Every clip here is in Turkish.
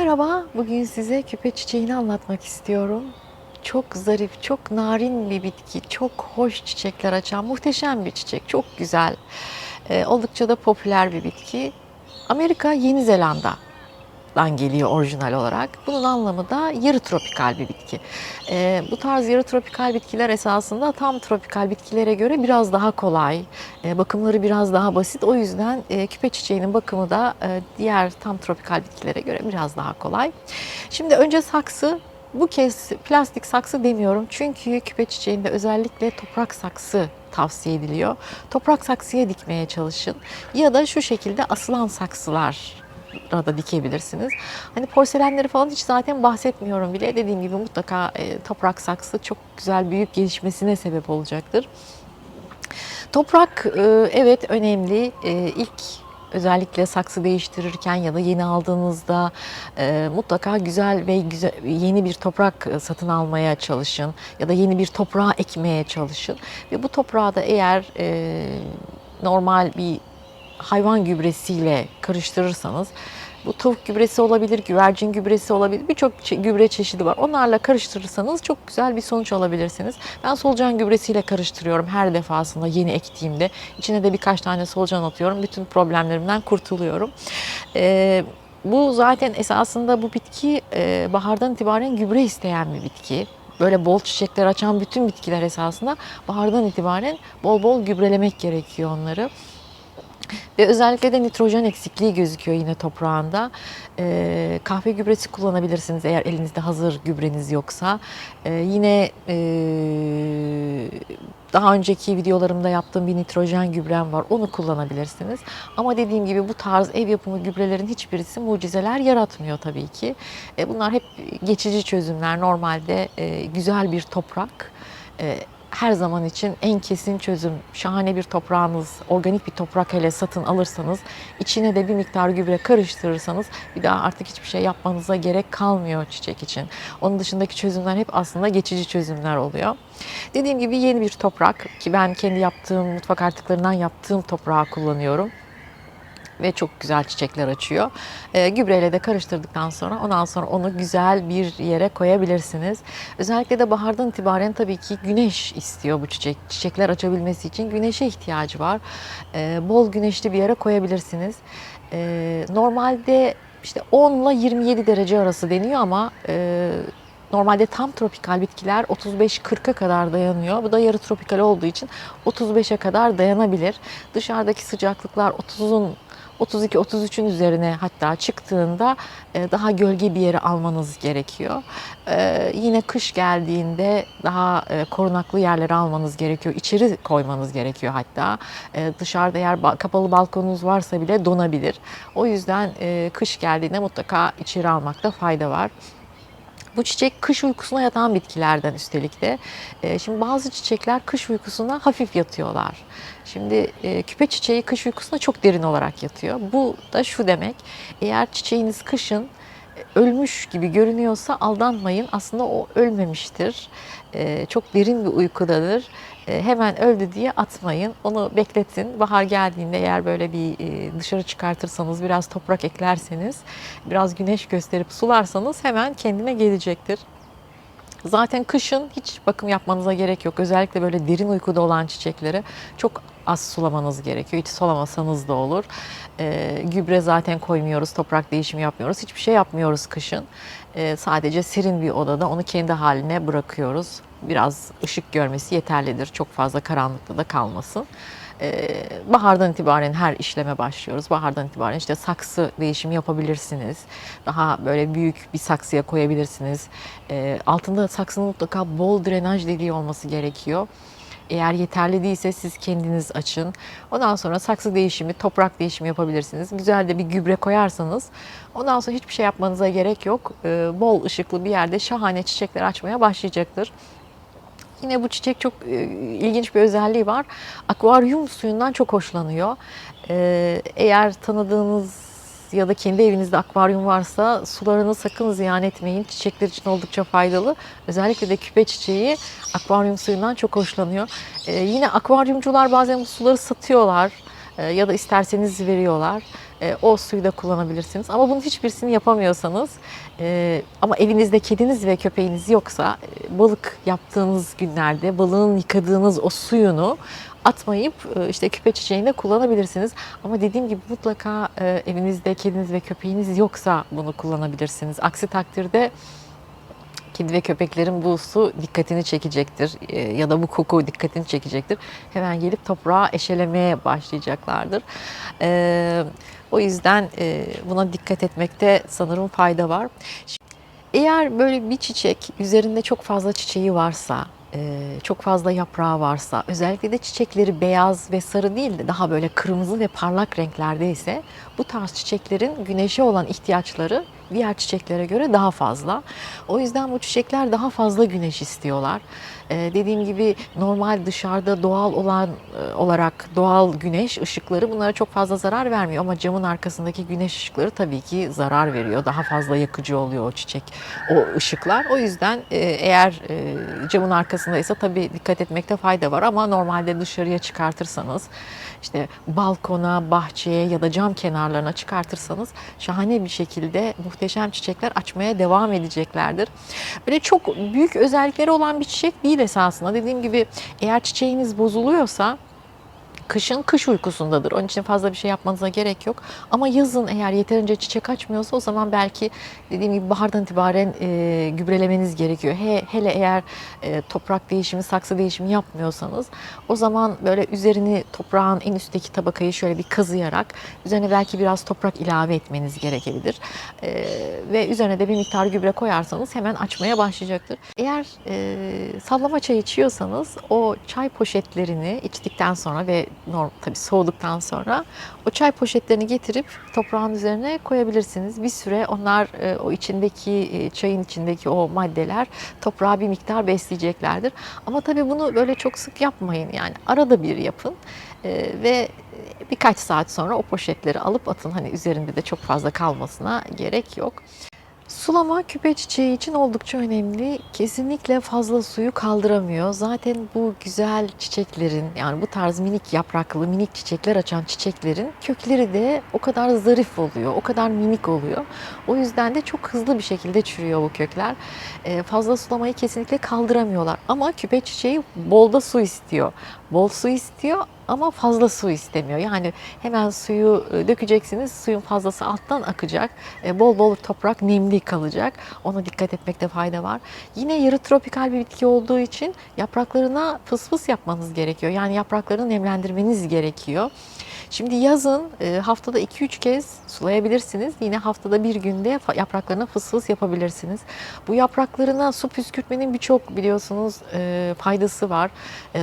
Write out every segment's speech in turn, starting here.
Merhaba, bugün size küpe çiçeğini anlatmak istiyorum. Çok zarif, çok narin bir bitki, çok hoş çiçekler açan muhteşem bir çiçek, çok güzel. Ee, oldukça da popüler bir bitki. Amerika, Yeni Zelanda'dan geliyor orijinal olarak. Bunun anlamı da yarı tropikal bir bitki. Ee, bu tarz yarı tropikal bitkiler esasında tam tropikal bitkilere göre biraz daha kolay, e, bakımları biraz daha basit. O yüzden e, küpe çiçeğinin bakımı da e, diğer tam tropikal bitkilere göre biraz daha kolay. Şimdi önce saksı. Bu kez plastik saksı demiyorum çünkü küpe çiçeğinde özellikle toprak saksı tavsiye ediliyor. Toprak saksıya dikmeye çalışın ya da şu şekilde asılan saksılar da dikebilirsiniz. Hani porselenleri falan hiç zaten bahsetmiyorum bile. Dediğim gibi mutlaka e, toprak saksı çok güzel büyük gelişmesine sebep olacaktır. Toprak e, evet önemli. E, İlk özellikle saksı değiştirirken ya da yeni aldığınızda e, mutlaka güzel ve güzel yeni bir toprak e, satın almaya çalışın ya da yeni bir toprağa ekmeye çalışın ve bu toprağı da eğer e, normal bir hayvan gübresiyle karıştırırsanız bu tavuk gübresi olabilir, güvercin gübresi olabilir. Birçok gübre çeşidi var. Onlarla karıştırırsanız çok güzel bir sonuç alabilirsiniz. Ben solucan gübresiyle karıştırıyorum her defasında yeni ektiğimde. İçine de birkaç tane solucan atıyorum. Bütün problemlerimden kurtuluyorum. Ee, bu zaten esasında bu bitki e, bahardan itibaren gübre isteyen bir bitki. Böyle bol çiçekler açan bütün bitkiler esasında bahardan itibaren bol bol gübrelemek gerekiyor onları. Ve özellikle de nitrojen eksikliği gözüküyor yine toprağında. Ee, kahve gübresi kullanabilirsiniz eğer elinizde hazır gübreniz yoksa. Ee, yine ee, daha önceki videolarımda yaptığım bir nitrojen gübrem var. Onu kullanabilirsiniz. Ama dediğim gibi bu tarz ev yapımı gübrelerin hiçbirisi mucizeler yaratmıyor tabii ki. E, bunlar hep geçici çözümler. Normalde e, güzel bir toprak e, her zaman için en kesin çözüm. Şahane bir toprağınız, organik bir toprak hele satın alırsanız, içine de bir miktar gübre karıştırırsanız bir daha artık hiçbir şey yapmanıza gerek kalmıyor çiçek için. Onun dışındaki çözümler hep aslında geçici çözümler oluyor. Dediğim gibi yeni bir toprak ki ben kendi yaptığım mutfak artıklarından yaptığım toprağı kullanıyorum ve çok güzel çiçekler açıyor. E, gübreyle de karıştırdıktan sonra ondan sonra onu güzel bir yere koyabilirsiniz. Özellikle de bahardan itibaren tabii ki güneş istiyor bu çiçek. Çiçekler açabilmesi için güneşe ihtiyacı var. E, bol güneşli bir yere koyabilirsiniz. E, normalde işte 10 ile 27 derece arası deniyor ama e, Normalde tam tropikal bitkiler 35-40'a kadar dayanıyor. Bu da yarı tropikal olduğu için 35'e kadar dayanabilir. Dışarıdaki sıcaklıklar 30'un 32-33'ün üzerine hatta çıktığında e, daha gölge bir yere almanız gerekiyor. E, Yine kış geldiğinde daha e, korunaklı yerlere almanız gerekiyor. İçeri koymanız gerekiyor hatta. Dışarıda ba- kapalı balkonunuz varsa bile donabilir. O yüzden kış geldiğinde mutlaka içeri almakta fayda var. Bu çiçek kış uykusuna yatan bitkilerden üstelik de. E, Şimdi bazı çiçekler kış uykusuna hafif yatıyorlar. Şimdi e, küpe çiçeği kış uykusuna çok derin olarak yatıyor. Bu da şu demek, eğer çiçeğiniz kışın e, ölmüş gibi görünüyorsa aldanmayın. Aslında o ölmemiştir. E, çok derin bir uykudadır. E, hemen öldü diye atmayın. Onu bekletin. Bahar geldiğinde eğer böyle bir e, dışarı çıkartırsanız, biraz toprak eklerseniz, biraz güneş gösterip sularsanız hemen kendine gelecektir. Zaten kışın hiç bakım yapmanıza gerek yok. Özellikle böyle derin uykuda olan çiçekleri çok az sulamanız gerekiyor. Hiç sulamasanız da olur. Ee, gübre zaten koymuyoruz, toprak değişimi yapmıyoruz. Hiçbir şey yapmıyoruz kışın. Ee, sadece serin bir odada onu kendi haline bırakıyoruz. Biraz ışık görmesi yeterlidir. Çok fazla karanlıkta da kalmasın. Ee, bahardan itibaren her işleme başlıyoruz. Bahardan itibaren işte saksı değişimi yapabilirsiniz. Daha böyle büyük bir saksıya koyabilirsiniz. Ee, altında saksının mutlaka bol drenaj deliği olması gerekiyor. Eğer yeterli değilse siz kendiniz açın. Ondan sonra saksı değişimi, toprak değişimi yapabilirsiniz. Güzel de bir gübre koyarsanız ondan sonra hiçbir şey yapmanıza gerek yok. Ee, bol ışıklı bir yerde şahane çiçekler açmaya başlayacaktır. Yine bu çiçek çok e, ilginç bir özelliği var. Akvaryum suyundan çok hoşlanıyor. Ee, eğer tanıdığınız ya da kendi evinizde akvaryum varsa sularını sakın ziyan etmeyin. Çiçekler için oldukça faydalı. Özellikle de küpe çiçeği akvaryum suyundan çok hoşlanıyor. Ee, yine akvaryumcular bazen bu suları satıyorlar e, ya da isterseniz veriyorlar. E, o suyu da kullanabilirsiniz. Ama bunun hiçbirisini yapamıyorsanız e, ama evinizde kediniz ve köpeğiniz yoksa e, balık yaptığınız günlerde balığın yıkadığınız o suyunu atmayıp işte küpe çiçeğinde kullanabilirsiniz. Ama dediğim gibi mutlaka evinizde kediniz ve köpeğiniz yoksa bunu kullanabilirsiniz. Aksi takdirde kedi ve köpeklerin bu su dikkatini çekecektir e, ya da bu koku dikkatini çekecektir. Hemen gelip toprağa eşelemeye başlayacaklardır. E, o yüzden e, buna dikkat etmekte sanırım fayda var. Eğer böyle bir çiçek üzerinde çok fazla çiçeği varsa, çok fazla yaprağı varsa, özellikle de çiçekleri beyaz ve sarı değil de daha böyle kırmızı ve parlak renklerde ise bu tarz çiçeklerin güneşe olan ihtiyaçları diğer çiçeklere göre daha fazla. O yüzden bu çiçekler daha fazla güneş istiyorlar. Ee, dediğim gibi normal dışarıda doğal olan e, olarak doğal güneş ışıkları bunlara çok fazla zarar vermiyor ama camın arkasındaki güneş ışıkları tabii ki zarar veriyor. Daha fazla yakıcı oluyor o çiçek, o ışıklar. O yüzden e, eğer e, camın arkasındaysa tabii dikkat etmekte fayda var ama normalde dışarıya çıkartırsanız işte balkona, bahçeye ya da cam kenarlarına çıkartırsanız şahane bir şekilde muhteşem çiçekler açmaya devam edeceklerdir. Böyle çok büyük özellikleri olan bir çiçek değil esasında. Dediğim gibi eğer çiçeğiniz bozuluyorsa kışın kış uykusundadır. Onun için fazla bir şey yapmanıza gerek yok. Ama yazın eğer yeterince çiçek açmıyorsa o zaman belki dediğim gibi bahardan itibaren e, gübrelemeniz gerekiyor. He, hele eğer e, toprak değişimi, saksı değişimi yapmıyorsanız o zaman böyle üzerini toprağın en üstteki tabakayı şöyle bir kazıyarak üzerine belki biraz toprak ilave etmeniz gerekebilir. E, ve üzerine de bir miktar gübre koyarsanız hemen açmaya başlayacaktır. Eğer e, sallama çay içiyorsanız o çay poşetlerini içtikten sonra ve tabii soğuduktan sonra o çay poşetlerini getirip toprağın üzerine koyabilirsiniz. Bir süre onlar e, o içindeki e, çayın içindeki o maddeler toprağı bir miktar besleyeceklerdir. Ama tabii bunu böyle çok sık yapmayın. Yani arada bir yapın E, ve birkaç saat sonra o poşetleri alıp atın. Hani üzerinde de çok fazla kalmasına gerek yok. Sulama küpe çiçeği için oldukça önemli. Kesinlikle fazla suyu kaldıramıyor. Zaten bu güzel çiçeklerin yani bu tarz minik yapraklı, minik çiçekler açan çiçeklerin kökleri de o kadar zarif oluyor, o kadar minik oluyor. O yüzden de çok hızlı bir şekilde çürüyor bu kökler. Ee, fazla sulamayı kesinlikle kaldıramıyorlar. Ama küpe çiçeği bolda su istiyor. Bol su istiyor ama fazla su istemiyor. Yani hemen suyu e, dökeceksiniz, suyun fazlası alttan akacak. E, Bol bol toprak nemli kalacak. Ona dikkat etmekte fayda var. Yine yarı tropikal bir bitki olduğu için yapraklarına fıs fıs yapmanız gerekiyor. Yani yapraklarını nemlendirmeniz gerekiyor. Şimdi yazın e, haftada 2-3 kez sulayabilirsiniz. Yine haftada bir günde yapraklarına fıs fıs yapabilirsiniz. Bu yapraklarına su püskürtmenin birçok biliyorsunuz faydası var.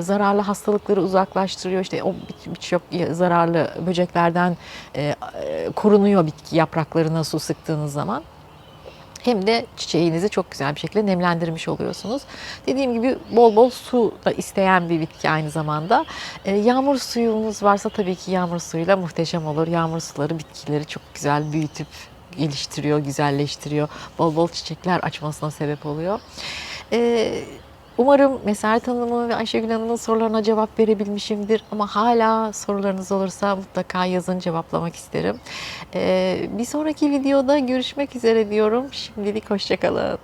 Zararlı hastalıkları uzaklaştırıyor. İşte o bir- birçok zararlı böceklerden e, korunuyor bitki yapraklarına su sıktığınız zaman hem de çiçeğinizi çok güzel bir şekilde nemlendirmiş oluyorsunuz. Dediğim gibi bol bol su da isteyen bir bitki aynı zamanda. Ee, yağmur suyunuz varsa tabii ki yağmur suyuyla muhteşem olur. Yağmur suları bitkileri çok güzel büyütüp geliştiriyor, güzelleştiriyor. Bol bol çiçekler açmasına sebep oluyor. Ee, Umarım Mesaret Hanım'ın ve Ayşegül Hanım'ın sorularına cevap verebilmişimdir. Ama hala sorularınız olursa mutlaka yazın cevaplamak isterim. Ee, bir sonraki videoda görüşmek üzere diyorum. Şimdilik hoşçakalın.